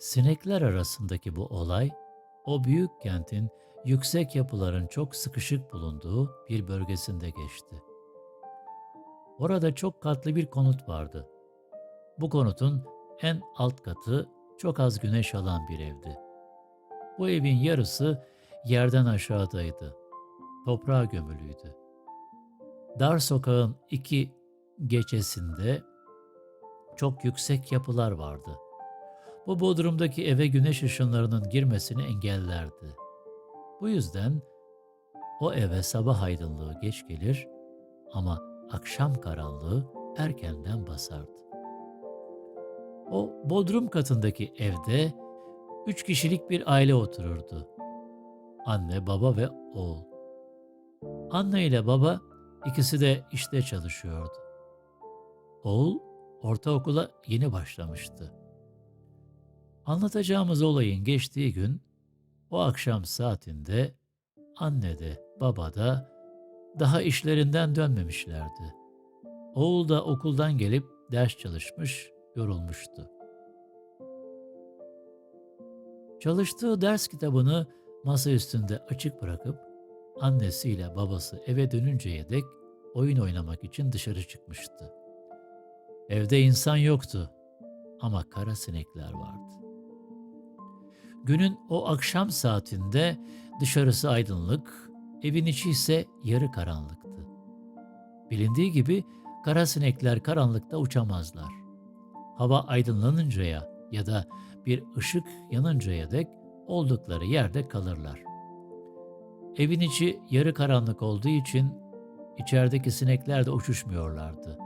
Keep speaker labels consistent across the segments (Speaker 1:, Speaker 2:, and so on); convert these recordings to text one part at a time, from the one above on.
Speaker 1: Sinekler arasındaki bu olay, o büyük kentin yüksek yapıların çok sıkışık bulunduğu bir bölgesinde geçti. Orada çok katlı bir konut vardı. Bu konutun en alt katı çok az güneş alan bir evdi. Bu evin yarısı yerden aşağıdaydı. Toprağa gömülüydü. Dar sokağın iki geçesinde çok yüksek yapılar vardı. Bu bodrumdaki eve güneş ışınlarının girmesini engellerdi. Bu yüzden o eve sabah aydınlığı geç gelir ama akşam karanlığı erkenden basardı. O bodrum katındaki evde üç kişilik bir aile otururdu. Anne, baba ve oğul. Anne ile baba ikisi de işte çalışıyordu. Oğul ortaokula yeni başlamıştı. Anlatacağımız olayın geçtiği gün o akşam saatinde anne de baba da daha işlerinden dönmemişlerdi. Oğul da okuldan gelip ders çalışmış, yorulmuştu. Çalıştığı ders kitabını masa üstünde açık bırakıp annesiyle babası eve dönünceye dek oyun oynamak için dışarı çıkmıştı. Evde insan yoktu ama kara sinekler vardı. Günün o akşam saatinde dışarısı aydınlık, evin içi ise yarı karanlıktı. Bilindiği gibi kara sinekler karanlıkta uçamazlar. Hava aydınlanıncaya ya da bir ışık yanıncaya dek oldukları yerde kalırlar. Evin içi yarı karanlık olduğu için içerideki sinekler de uçuşmuyorlardı.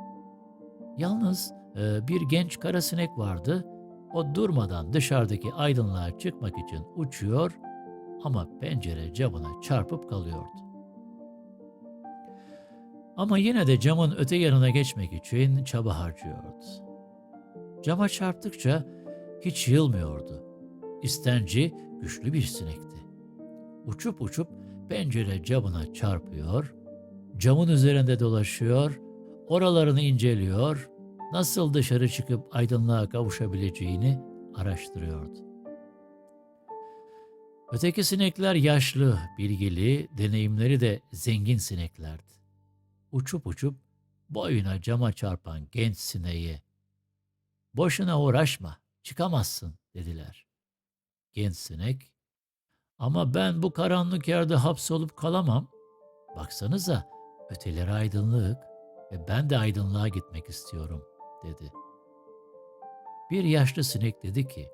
Speaker 1: Yalnız e, bir genç kara sinek vardı. O durmadan dışarıdaki aydınlığa çıkmak için uçuyor ama pencere camına çarpıp kalıyordu. Ama yine de camın öte yanına geçmek için çaba harcıyordu. Cama çarptıkça hiç yılmıyordu. İstenci güçlü bir sinekti. Uçup uçup pencere camına çarpıyor, camın üzerinde dolaşıyor, oralarını inceliyor, nasıl dışarı çıkıp aydınlığa kavuşabileceğini araştırıyordu. Öteki sinekler yaşlı, bilgili, deneyimleri de zengin sineklerdi. Uçup uçup boyuna cama çarpan genç sineğe "Boşuna uğraşma, çıkamazsın." dediler. Genç sinek, "Ama ben bu karanlık yerde hapsolup kalamam. Baksanıza, öteleri aydınlık ve ben de aydınlığa gitmek istiyorum." Dedi. Bir yaşlı sinek dedi ki,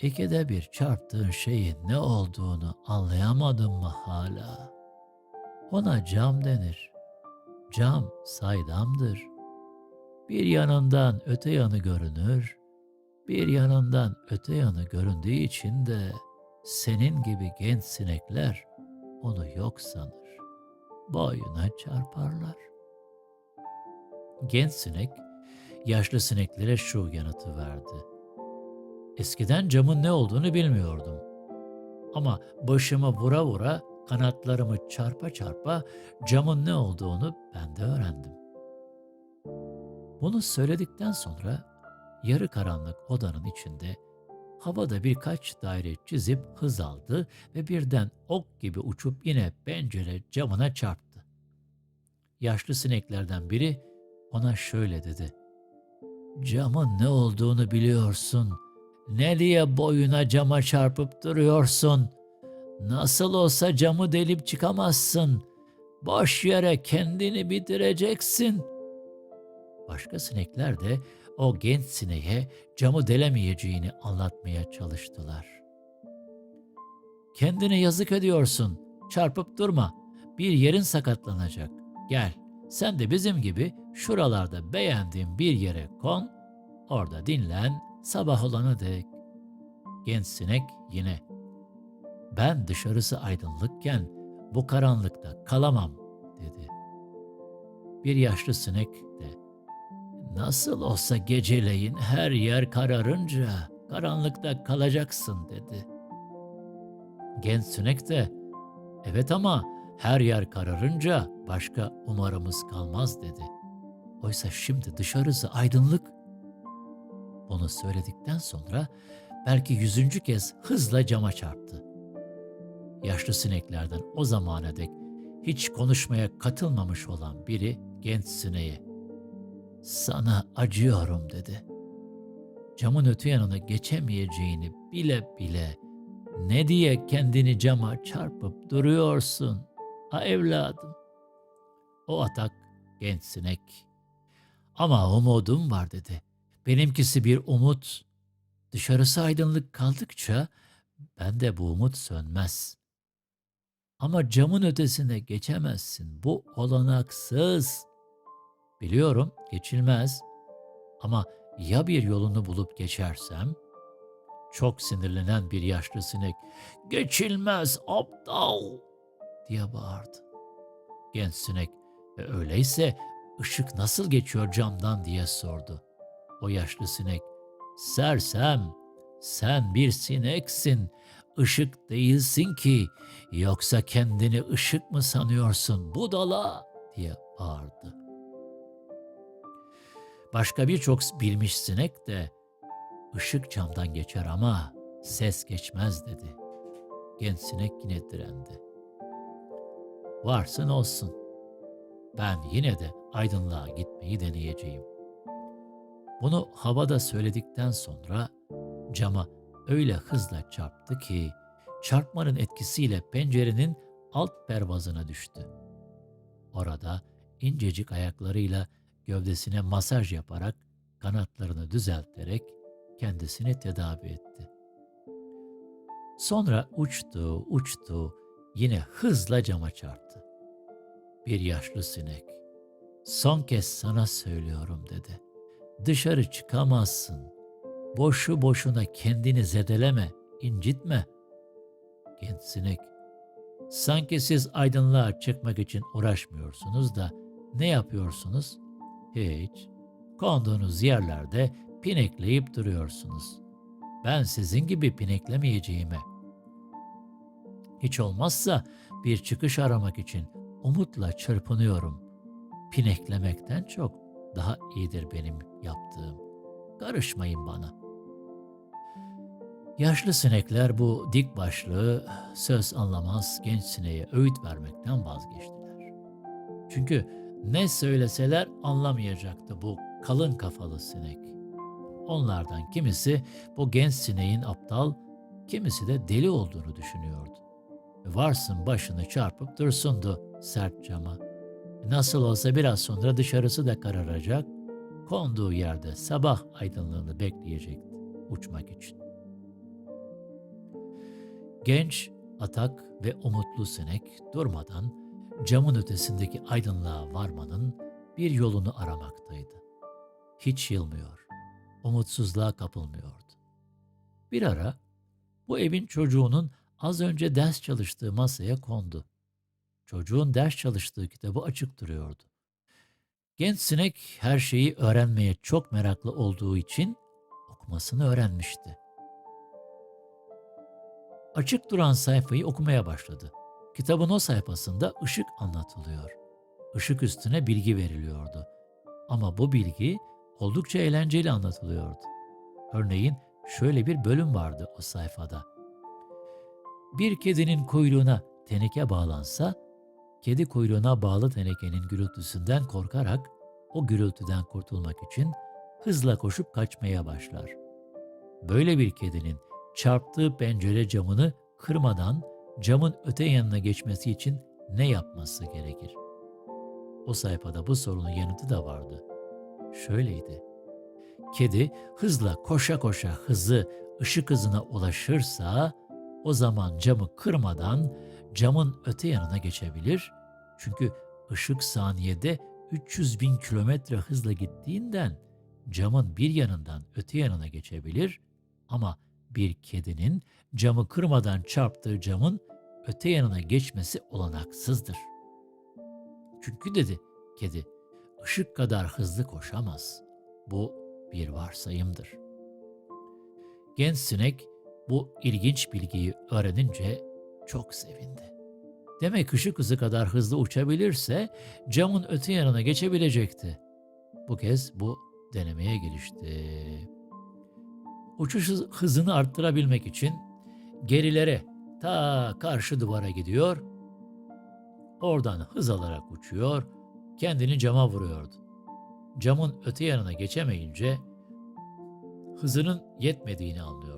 Speaker 1: İkide bir çarptığın şeyin ne olduğunu anlayamadın mı hala? Ona cam denir. Cam saydamdır. Bir yanından öte yanı görünür, bir yanından öte yanı göründüğü için de senin gibi genç sinekler onu yok sanır. Boyuna çarparlar. Genç sinek yaşlı sineklere şu yanıtı verdi. Eskiden camın ne olduğunu bilmiyordum. Ama başımı vura vura, kanatlarımı çarpa çarpa camın ne olduğunu ben de öğrendim. Bunu söyledikten sonra yarı karanlık odanın içinde havada birkaç daire çizip hız aldı ve birden ok gibi uçup yine pencere camına çarptı. Yaşlı sineklerden biri ona şöyle dedi. Camın ne olduğunu biliyorsun. Ne diye boyuna cama çarpıp duruyorsun? Nasıl olsa camı delip çıkamazsın. Boş yere kendini bitireceksin. Başka sinekler de o genç sineğe camı delemeyeceğini anlatmaya çalıştılar. Kendine yazık ediyorsun. Çarpıp durma. Bir yerin sakatlanacak. Gel, sen de bizim gibi şuralarda beğendiğin bir yere kon, orada dinlen, sabah olana dek. Genç sinek yine. Ben dışarısı aydınlıkken bu karanlıkta kalamam dedi. Bir yaşlı sinek de nasıl olsa geceleyin her yer kararınca karanlıkta kalacaksın dedi. Genç sinek de evet ama her yer kararınca başka umarımız kalmaz dedi. Oysa şimdi dışarısı aydınlık. Bunu söyledikten sonra belki yüzüncü kez hızla cama çarptı. Yaşlı sineklerden o zamana dek hiç konuşmaya katılmamış olan biri genç sineğe "Sana acıyorum." dedi. Camın öte yanına geçemeyeceğini bile bile ne diye kendini cama çarpıp duruyorsun? Ha evladım. O atak genç sinek. Ama umudum var dedi. Benimkisi bir umut. Dışarısı aydınlık kaldıkça ben de bu umut sönmez. Ama camın ötesine geçemezsin. Bu olanaksız. Biliyorum geçilmez. Ama ya bir yolunu bulup geçersem? Çok sinirlenen bir yaşlı sinek geçilmez aptal diye bağırdı. Genç sinek e öyleyse ışık nasıl geçiyor camdan diye sordu. O yaşlı sinek sersem sen bir sineksin ışık değilsin ki yoksa kendini ışık mı sanıyorsun budala diye bağırdı. Başka birçok bilmiş sinek de ışık camdan geçer ama ses geçmez dedi. Genç sinek yine direndi. Varsın olsun. Ben yine de aydınlığa gitmeyi deneyeceğim. Bunu havada söyledikten sonra cama öyle hızla çarptı ki çarpmanın etkisiyle pencerenin alt pervazına düştü. Orada incecik ayaklarıyla gövdesine masaj yaparak kanatlarını düzelterek kendisini tedavi etti. Sonra uçtu, uçtu, yine hızla cama çarptı. Bir yaşlı sinek, son kez sana söylüyorum dedi. Dışarı çıkamazsın. Boşu boşuna kendini zedeleme, incitme. Genç sinek, sanki siz aydınlığa çıkmak için uğraşmıyorsunuz da ne yapıyorsunuz? Hiç. Konduğunuz yerlerde pinekleyip duruyorsunuz. Ben sizin gibi pineklemeyeceğime. Hiç olmazsa bir çıkış aramak için umutla çırpınıyorum. Pineklemekten çok daha iyidir benim yaptığım. Karışmayın bana. Yaşlı sinekler bu dik başlı, söz anlamaz genç sineğe öğüt vermekten vazgeçtiler. Çünkü ne söyleseler anlamayacaktı bu kalın kafalı sinek. Onlardan kimisi bu genç sineğin aptal, kimisi de deli olduğunu düşünüyordu. Varsın başını çarpıp dursundu sert cama. Nasıl olsa biraz sonra dışarısı da kararacak, konduğu yerde sabah aydınlığını bekleyecekti uçmak için. Genç, atak ve umutlu sinek durmadan camın ötesindeki aydınlığa varmanın bir yolunu aramaktaydı. Hiç yılmıyor, umutsuzluğa kapılmıyordu. Bir ara bu evin çocuğunun az önce ders çalıştığı masaya kondu. Çocuğun ders çalıştığı kitabı açık duruyordu. Genç sinek her şeyi öğrenmeye çok meraklı olduğu için okumasını öğrenmişti. Açık duran sayfayı okumaya başladı. Kitabın o sayfasında ışık anlatılıyor. Işık üstüne bilgi veriliyordu. Ama bu bilgi oldukça eğlenceli anlatılıyordu. Örneğin şöyle bir bölüm vardı o sayfada. Bir kedinin kuyruğuna teneke bağlansa, kedi kuyruğuna bağlı tenekenin gürültüsünden korkarak o gürültüden kurtulmak için hızla koşup kaçmaya başlar. Böyle bir kedinin çarptığı pencere camını kırmadan camın öte yanına geçmesi için ne yapması gerekir? O sayfada bu sorunun yanıtı da vardı. Şöyleydi. Kedi hızla koşa koşa hızı ışık hızına ulaşırsa o zaman camı kırmadan camın öte yanına geçebilir. Çünkü ışık saniyede 300 bin kilometre hızla gittiğinden camın bir yanından öte yanına geçebilir ama bir kedinin camı kırmadan çarptığı camın öte yanına geçmesi olanaksızdır. Çünkü dedi kedi, ışık kadar hızlı koşamaz. Bu bir varsayımdır. Genç sinek bu ilginç bilgiyi öğrenince çok sevindi. Demek ışık hızı kadar hızlı uçabilirse camın öte yanına geçebilecekti. Bu kez bu denemeye girişti. Uçuş hız- hızını arttırabilmek için gerilere ta karşı duvara gidiyor. Oradan hız alarak uçuyor, kendini cama vuruyordu. Camın öte yanına geçemeyince hızının yetmediğini anlıyordu.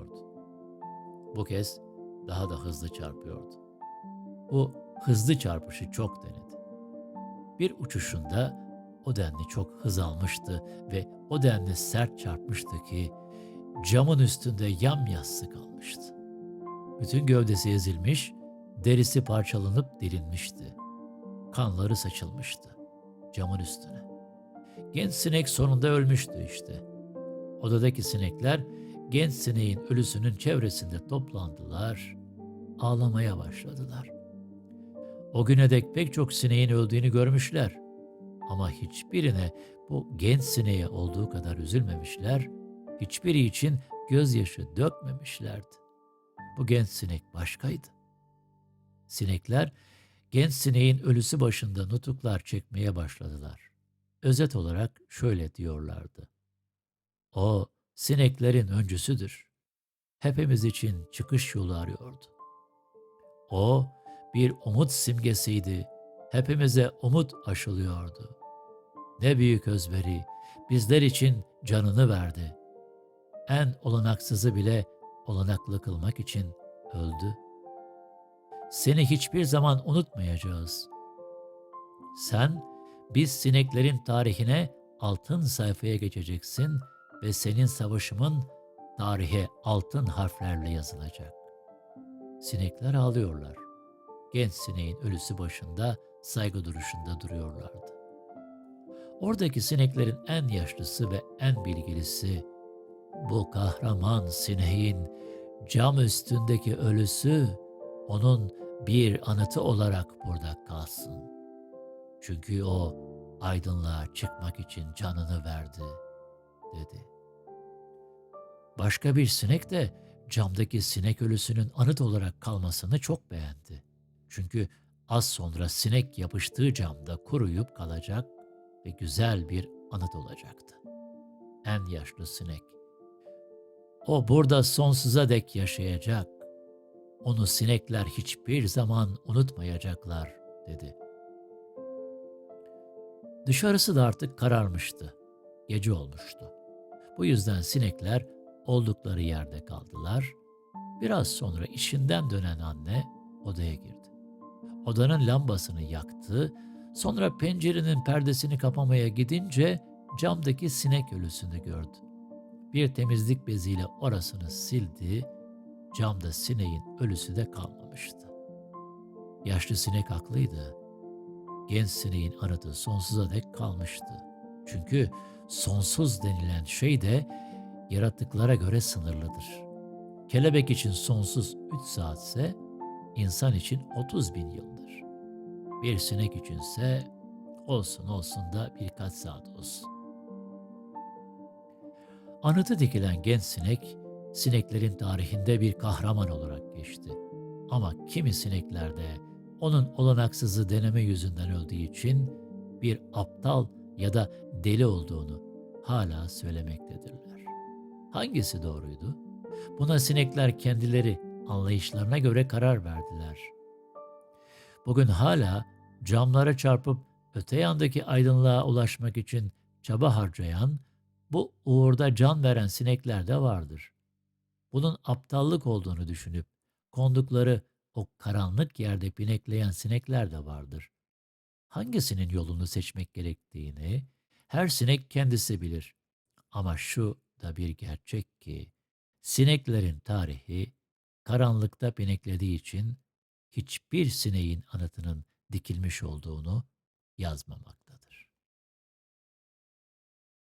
Speaker 1: Bu kez daha da hızlı çarpıyordu. Bu hızlı çarpışı çok denedi. Bir uçuşunda o denli çok hız almıştı ve o denli sert çarpmıştı ki camın üstünde yamyassı kalmıştı. Bütün gövdesi ezilmiş, derisi parçalanıp delinmişti. Kanları saçılmıştı camın üstüne. Genç sinek sonunda ölmüştü işte. Odadaki sinekler genç sineğin ölüsünün çevresinde toplandılar, ağlamaya başladılar. O güne dek pek çok sineğin öldüğünü görmüşler. Ama hiçbirine bu genç sineğe olduğu kadar üzülmemişler, hiçbiri için gözyaşı dökmemişlerdi. Bu genç sinek başkaydı. Sinekler genç sineğin ölüsü başında nutuklar çekmeye başladılar. Özet olarak şöyle diyorlardı. O sineklerin öncüsüdür. Hepimiz için çıkış yolu arıyordu. O bir umut simgesiydi. Hepimize umut aşılıyordu. Ne büyük özveri, bizler için canını verdi. En olanaksızı bile olanaklı kılmak için öldü. Seni hiçbir zaman unutmayacağız. Sen, biz sineklerin tarihine altın sayfaya geçeceksin ve senin savaşımın tarihe altın harflerle yazılacak. Sinekler ağlıyorlar. Genç sineğin ölüsü başında saygı duruşunda duruyorlardı. Oradaki sineklerin en yaşlısı ve en bilgilisi bu kahraman sineğin cam üstündeki ölüsü onun bir anıtı olarak burada kalsın. Çünkü o aydınlığa çıkmak için canını verdi, dedi. Başka bir sinek de camdaki sinek ölüsünün anıt olarak kalmasını çok beğendi. Çünkü az sonra sinek yapıştığı camda kuruyup kalacak ve güzel bir anıt olacaktı. En yaşlı sinek. O burada sonsuza dek yaşayacak. Onu sinekler hiçbir zaman unutmayacaklar, dedi. Dışarısı da artık kararmıştı. Gece olmuştu. Bu yüzden sinekler oldukları yerde kaldılar. Biraz sonra işinden dönen anne odaya girdi. Odanın lambasını yaktı, sonra pencerenin perdesini kapamaya gidince camdaki sinek ölüsünü gördü. Bir temizlik beziyle orasını sildi, camda sineğin ölüsü de kalmamıştı. Yaşlı sinek haklıydı. Genç sineğin anıtı sonsuza dek kalmıştı. Çünkü sonsuz denilen şey de yaratıklara göre sınırlıdır. Kelebek için sonsuz 3 saatse insan için 30 bin yıldır. Bir sinek içinse olsun olsun da birkaç saat olsun. Anıtı dikilen genç sinek, sineklerin tarihinde bir kahraman olarak geçti. Ama kimi sineklerde onun olanaksızı deneme yüzünden öldüğü için bir aptal ya da deli olduğunu hala söylemektedirler. Hangisi doğruydu? Buna sinekler kendileri anlayışlarına göre karar verdiler. Bugün hala camlara çarpıp öte yandaki aydınlığa ulaşmak için çaba harcayan, bu uğurda can veren sinekler de vardır. Bunun aptallık olduğunu düşünüp kondukları o karanlık yerde pinekleyen sinekler de vardır. Hangisinin yolunu seçmek gerektiğini her sinek kendisi bilir. Ama şu da bir gerçek ki sineklerin tarihi karanlıkta pineklediği için hiçbir sineğin anıtının dikilmiş olduğunu yazmamak.